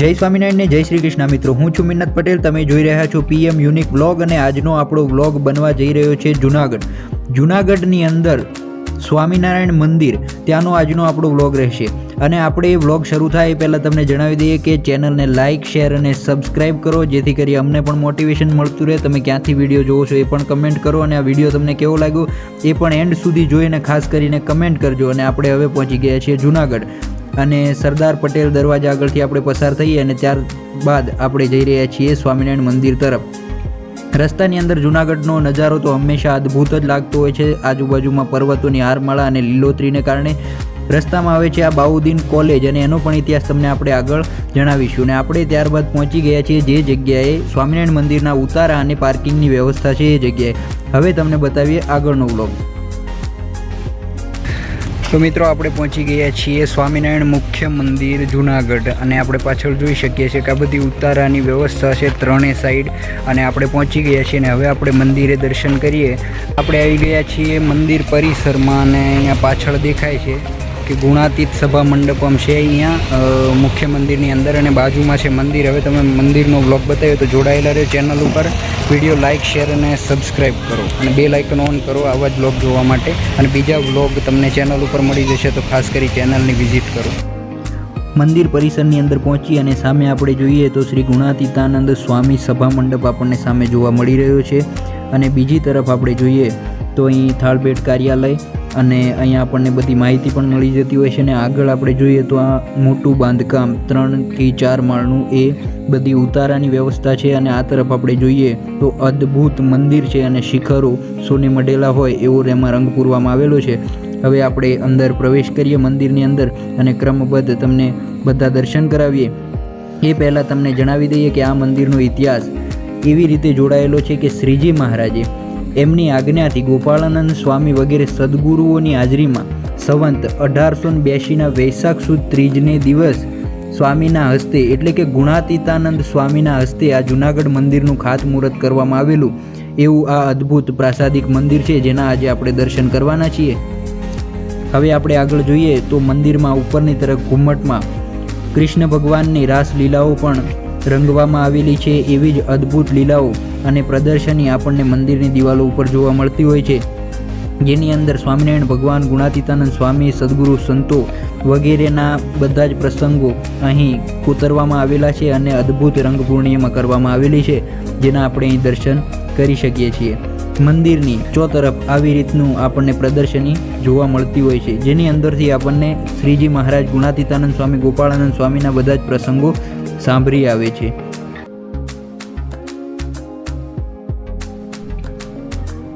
જય સ્વામિનારાયણ જય શ્રી કૃષ્ણ. મિત્રો, હું છું મિન્નત પટેલ. તમે જોઈ રહ્યા છો પીએમ યુનિક વ્લોગ અને આજનો આપણો વ્લોગ બનવા જઈ રહ્યો છે જુનાગઢ. જુનાગઢની અંદર સ્વામિનારાયણ મંદિર, ત્યાંનો આજનો આપણો વ્લોગ રહેશે. અને આપણે એ વ્લોગ શરૂ થાય એ પહેલાં તમને જણાવી દઈએ કે ચેનલને લાઇક શેર અને સબસ્ક્રાઇબ કરો, જેથી કરી અમને પણ મોટિવેશન મળતું રહે. તમે ક્યાંથી વીડિયો જોવો છો એ પણ કમેન્ટ કરો અને આ વીડિયો તમને કેવો લાગ્યો એ પણ એન્ડ સુધી જોઈને ખાસ કરીને કમેન્ટ કરજો. અને આપણે હવે પહોંચી ગયા છીએ જુનાગઢ. અને સરદાર પટેલ દરવાજા આગળથી આપણે પસાર થઈએ અને ત્યારબાદ આપણે જઈ રહ્યા છીએ સ્વામિનારાયણ મંદિર તરફ. રસ્તાની અંદર જુનાગઢનો નજારો તો હંમેશા અદ્ભુત જ લાગતો હોય છે. આજુબાજુમાં પર્વતોની હારમાળા અને લીલોતરીને કારણે રસ્તામાં આવે છે આ બાઉદ્દીન કોલેજ અને એનો પણ ઇતિહાસ તમને આપણે આગળ જણાવીશું. અને આપણે ત્યારબાદ પહોંચી ગયા છીએ જે જગ્યાએ સ્વામિનારાયણ મંદિરના ઉતારા અને પાર્કિંગની વ્યવસ્થા છે એ જગ્યાએ. હવે તમને બતાવીએ આગળનો વ્લોગ. તો મિત્રો આપણે પહોંચી ગયા છીએ સ્વામિનારાયણ મુખ્ય મંદિર જુનાગઢ અને આપણે પાછળ જોઈ શકીએ છીએ કે આ બધી ઉતારાની વ્યવસ્થા છે ત્રણેય સાઈડ અને આપણે પહોંચી ગયા છીએ અને હવે આપણે મંદિરે દર્શન કરીએ. આપણે આવી ગયા છીએ મંદિર પરિસરમાં અને અહીંયા પાછળ દેખાય છે. કે ગુણાતીત સભા મંડપમ છે અહીંયા. મુખ્ય મંદિરની અંદર અને બાજુમાં છે મંદિર. હવે તમે મંદિરનો વ્લોગ બતાવ્યો તો જોડાયેલા રહ્યો ચેનલ ઉપર. વીડિયો લાઇક શેર અને સબસ્ક્રાઈબ કરો. અને બે લાઇકન ઓન કરો આવા જ વ્લોગ જોવા માટે. અને બીજા વ્લોગ તમને ચેનલ ઉપર મળી જશે તો ખાસ કરી ચેનલની વિઝિટ કરો. મંદિર પરિસરની અંદર પહોંચી અને સામે આપણે જોઈએ તો શ્રી ગુણાતીતાનંદ સ્વામી સભા મંડપ આપણને સામે જોવા મળી રહ્યો છે. અને બીજી તરફ આપણે જોઈએ તો અહીં થાળભેટ કાર્યાલય અને અહીંયા આપણને બધી માહિતી પણ મળી જતી હોય છે અને આગળ આપણે જોઈએ તો આ મોટું બાંધકામ ત્રણથી ચાર માળનું એ બધી ઉતારાની વ્યવસ્થા છે અને આ તરફ આપણે જોઈએ તો અદ્ભુત મંદિર છે અને શિખરો સોને મઢેલા હોય એવો એમાં રંગ પૂરવામાં આવેલો છે. હવે આપણે અંદર પ્રવેશ કરીએ મંદિરની અંદર અને ક્રમબદ્ધ તમને બધા દર્શન કરાવીએ. એ પહેલાં તમને જણાવી દઈએ કે આ મંદિરનો ઇતિહાસ એવી રીતે જોડાયેલો છે કે શ્રીજી મહારાજે એમની આજ્ઞાથી ગોપાળાનંદ સ્વામી વગેરે સદગુરુઓની હાજરીમાં સંવંત અઢારસો બ્યાસીના વૈશાખ સુદ ત્રીજને દિવસ સ્વામીના હસ્તે એટલે કે ગુણાતીતાનંદ સ્વામીના હસ્તે આ જુનાગઢ મંદિરનું ખાતમુહૂર્ત કરવામાં આવેલું. એવું આ અદ્ભુત પ્રાસાદિક મંદિર છે જેના આજે આપણે દર્શન કરવાના છીએ. હવે આપણે આગળ જોઈએ તો મંદિરમાં ઉપરની તરફ ઘુમ્મટમાં કૃષ્ણ ભગવાનની રાસલીલાઓ પણ રંગવામાં આવેલી છે એવી જ અદ્ભુત લીલાઓ અને પ્રદર્શની આપણને મંદિરની દિવાલો ઉપર જોવા મળતી હોય છે. જેની અંદર સ્વામિનારાયણ ભગવાન, ગુણાતીતાનંદ સ્વામી, સદગુરુ, સંતો વગેરેના બધા જ પ્રસંગો અહીં કોતરવામાં આવેલા છે અને અદ્ભુત રંગપૂર્ણિમાં કરવામાં આવેલી છે, જેના આપણે અહીં દર્શન કરી શકીએ છીએ. મંદિરની ચોતરફ આવી રીતનું આપણને પ્રદર્શની જોવા મળતી હોય છે. જેની અંદરથી આપણને શ્રીજી મહારાજ, ગુણાતીતાનંદ સ્વામી, ગોપાળાનંદ સ્વામીના બધા જ પ્રસંગો સાંભળી આવે છે.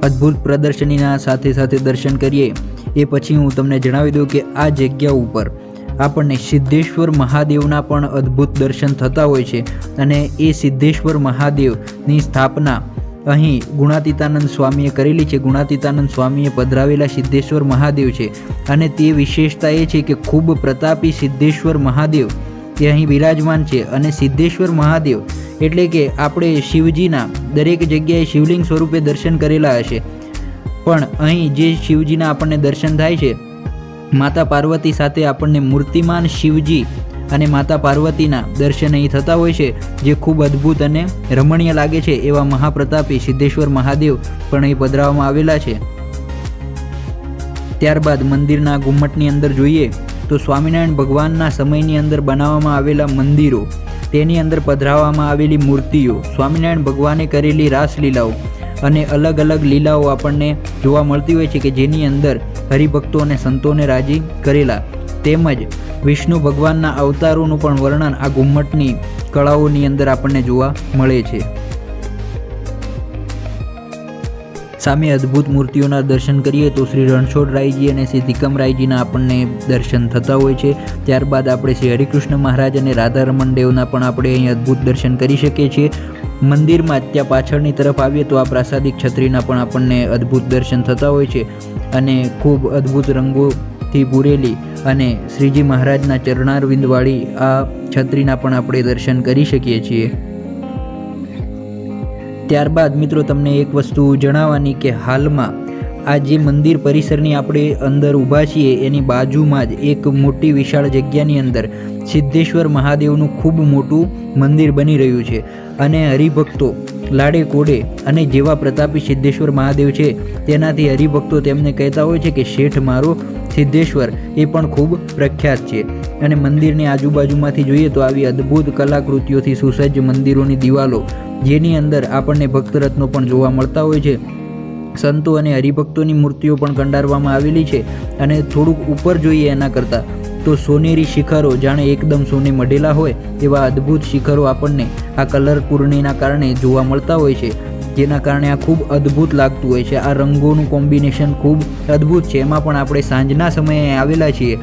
અદ્ભુત પ્રદર્શનીના સાથે સાથે દર્શન કરીએ. એ પછી હું તમને જણાવી દઉં કે આ જગ્યા ઉપર આપણને સિદ્ધેશ્વર મહાદેવના પણ અદ્ભુત દર્શન થતા હોય છે અને એ સિદ્ધેશ્વર મહાદેવની સ્થાપના અહીં ગુણાતીતાનંદ સ્વામીએ કરેલી છે. ગુણાતીતાનંદ સ્વામીએ પધરાવેલા સિદ્ધેશ્વર મહાદેવ છે અને તે વિશેષતા એ છે કે ખૂબ પ્રતાપી સિદ્ધેશ્વર મહાદેવ તે અહીં બિરાજમાન છે અને સિદ્ધેશ્વર મહાદેવ એટલે કે આપણે શિવજીના દરેક જગ્યાએ શિવલિંગ સ્વરૂપે દર્શન કરેલા હશે. પણ અહીં જે શિવજીના આપણને દર્શન થાય છે, માતા પાર્વતી સાથે આપણને મૂર્તિમાન શિવજી અને માતા પાર્વતીના દર્શન અહીં થતા હોય છે, જે ખૂબ અદ્ભુત અને રમણીય લાગે છે એવા મહાપ્રતાપી સિદ્ધેશ્વર મહાદેવ પણ અહીં પધરાવવામાં આવેલા છે. ત્યારબાદ મંદિરના ગુમ્મટની અંદર જોઈએ તો સ્વામિનારાયણ ભગવાનના સમયની અંદર બનાવવામાં આવેલા મંદિરો તેની અંદર પધરાવવામાં આવેલી મૂર્તિઓ, સ્વામિનારાયણ ભગવાને કરેલી રાસલીલાઓ અને અલગ અલગ લીલાઓ આપણને જોવા મળતી હોય છે કે જેની અંદર હરિભક્તો અને સંતોને રાજી કરેલા. તેમજ વિષ્ણુ ભગવાનના અવતારોનું પણ વર્ણન આ ઘુમ્મટની કળાઓની અંદર આપણને જોવા મળે છે. સામે અદ્ભુત મૂર્તિઓના દર્શન કરીએ તો શ્રી રણછોડરાયજી અને શ્રી ધીકમરાયજીના આપણને દર્શન થતા હોય છે. ત્યારબાદ આપણે શ્રી હરિકૃષ્ણ મહારાજ અને રાધારમણ દેવના પણ આપણે અહીં અદ્ભુત દર્શન કરી શકીએ છીએ. મંદિરમાં ત્યાં પાછળની તરફ આવીએ તો આ પ્રાસાદિક છત્રીના પણ આપણને અદ્ભુત દર્શન થતા હોય છે અને ખૂબ અદ્ભુત રંગોથી પૂરેલી અને શ્રીજી મહારાજના ચરણારવિંદવાળી આ છત્રીના પણ આપણે દર્શન કરી શકીએ છીએ. ત્યારબાદ મિત્રો તમને એક વસ્તુ જણાવવાની કે હાલમાં આ જે મંદિર પરિસરની આપણે અંદર ઊભા છીએ, એની બાજુમાં જ એક મોટી વિશાળ જગ્યાની અંદર સિદ્ધેશ્વર મહાદેવનું ખૂબ મોટું મંદિર બની રહ્યું છે. અને હરિભક્તો લાડે કોડે અને જેવા પ્રતાપી સિદ્ધેશ્વર મહાદેવ છે, તેનાથી હરિભક્તો તેમને કહેતા હોય છે કે શેઠ મારો સિદ્ધેશ્વર, એ પણ ખૂબ પ્રખ્યાત છે. અને મંદિરની આજુબાજુમાંથી જોઈએ તો આવી અદ્ભુત કલાકૃતિઓથી સુસજ્જ મંદિરોની દિવાલો, જેની અંદર આપણને ભક્તરત્નો પણ જોવા મળતા હોય છે. સંતો અને હરિભક્તોની મૂર્તિઓ પણ કંડારવામાં આવેલી છે અને થોડુંક ઉપર જોઈએ એના કરતાં, તો સોનેરી શિખરો જાણે એકદમ સોને મઢેલા હોય, એવા અદ્ભુત શિખરો આપણને આ કલર પૂર્ણિના કારણે જોવા મળતા હોય છે. જેના કારણે આ ખૂબ અદ્ભુત લાગતું હોય છે. આ રંગોનું કોમ્બિનેશન ખૂબ અદ્ભુત છે. એમાં પણ આપણે સાંજના સમયે આવેલા છીએ.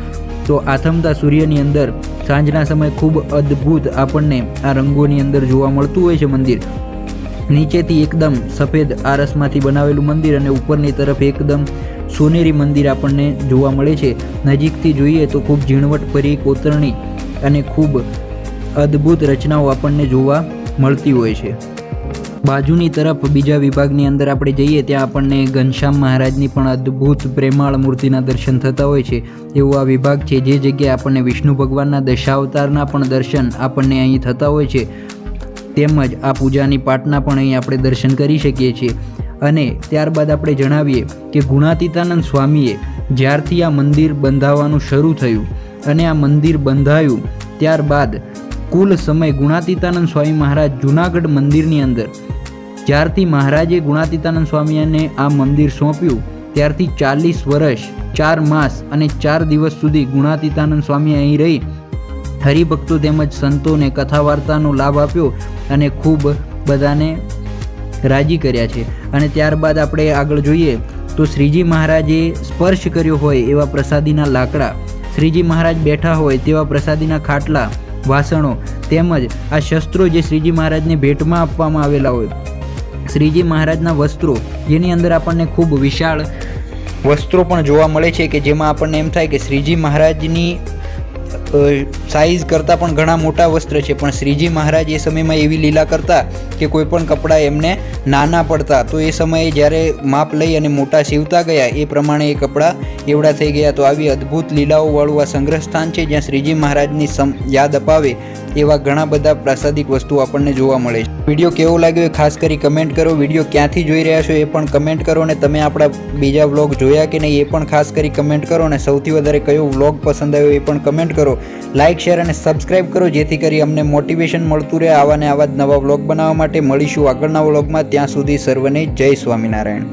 તો આથમતા સૂર્યની અંદર સાંજના સમયે ખૂબ અદ્ભુત આપણને આ રંગોની અંદર જોવા મળતું હોય છે મંદિર. નીચેથી એકદમ સફેદ આરસમાંથી બનાવેલું મંદિર અને ઉપરની તરફ એકદમ સોનેરી મંદિર આપણને જોવા મળે છે. નજીકથી જોઈએ તો ખૂબ ઝીણવટભરી કોતરણી અને ખૂબ અદ્ભુત રચનાઓ આપણને જોવા મળતી હોય છે. બાજુની તરફ બીજા વિભાગની અંદર આપણે જઈએ ત્યાં આપણને ઘનશ્યામ મહારાજની પણ અદ્ભુત પ્રેમાળ મૂર્તિના દર્શન થતા હોય છે. એવો આ વિભાગ છે જે જગ્યાએ આપણને વિષ્ણુ ભગવાનના દશાવતારના પણ દર્શન આપણને અહીં થતા હોય છે. તેમજ આ પૂજાની પાટના પણ અહીં આપણે દર્શન કરી શકીએ છીએ. અને ત્યારબાદ આપણે જણાવીએ કે ગુણાતીતાનંદ સ્વામીએ જ્યારથી આ મંદિર બંધાવવાનું શરૂ થયું અને આ મંદિર બંધાયું, ત્યારબાદ કુલ સમય ગુણાતીતાનંદ સ્વામી મહારાજ જૂનાગઢ મંદિરની અંદર જ્યારથી મહારાજે ગુણાતીતાનંદ સ્વામીને આ મંદિર સોંપ્યું, ત્યારથી ચાલીસ વર્ષ, ચાર માસ અને ચાર દિવસ સુધી ગુણાતીતાનંદ સ્વામી અહીં રહી. હરિભક્તો તેમજ સંતોને કથા વાર્તાનો લાભ આપ્યો અને ખૂબ બધાને રાજી કર્યા છે. અને ત્યારબાદ આપણે આગળ જોઈએ તો શ્રીજી મહારાજે સ્પર્શ કર્યો હોય એવા પ્રસાદીના લાકડા. શ્રીજી મહારાજ બેઠા હોય તેવા પ્રસાદીના ખાટલા, વાસણો તેમજ આ શસ્ત્રો જે શ્રીજી મહારાજને ભેટમાં આપવામાં આવેલા હોય શ્રીજી મહારાજના વસ્ત્રો, જેની અંદર આપણને ખૂબ વિશાળ વસ્ત્રો પણ જોવા મળે છે કે જેમાં આપણને એમ થાય કે શ્રીજી મહારાજની સાઈઝ કરતાં પણ ઘણા મોટા વસ્ત્ર છે. પણ શ્રીજી મહારાજ એ સમયમાં એવી લીલા કરતા કે કોઈ પણ કપડાં એમને નાના પડતા. તો એ સમયે જ્યારે માપ લઈ અને મોટા સીવતા ગયા, એ પ્રમાણે એ કપડાં એવડા થઈ ગયા. તો આવી અદ્ભુત લીલાઓવાળું આ સંગ્રહ સ્થાન છે, જ્યાં શ્રીજી મહારાજની સમ, યાદ અપાવે એવા ઘણા બધા પ્રાસાદિક વસ્તુઓ આપણને જોવા મળે છે. વીડિયો કેવો લાગ્યો એ ખાસ કરી કમેન્ટ કરો. વીડિયો ક્યાંથી જોઈ રહ્યા છો એ પણ કમેન્ટ કરો અને તમે આપણા બીજા વ્લોગ જોયા કે નહીં એ પણ ખાસ કરી કમેન્ટ કરો અને સૌથી વધારે કયો વ્લોગ પસંદ આવ્યો એ પણ કમેન્ટ કરો. લાઇક શેર અને સબસ્ક્રાઇબ કરો જેથી કરી અમને મોટિવેશન મળતું રહે આવા ને આવા જ નવા વ્લોગ બનાવવા માટે. મળીશું આગળના વ્લોગમાં ત્યાં સુધી સર્વને જય સ્વામિનારાયણ.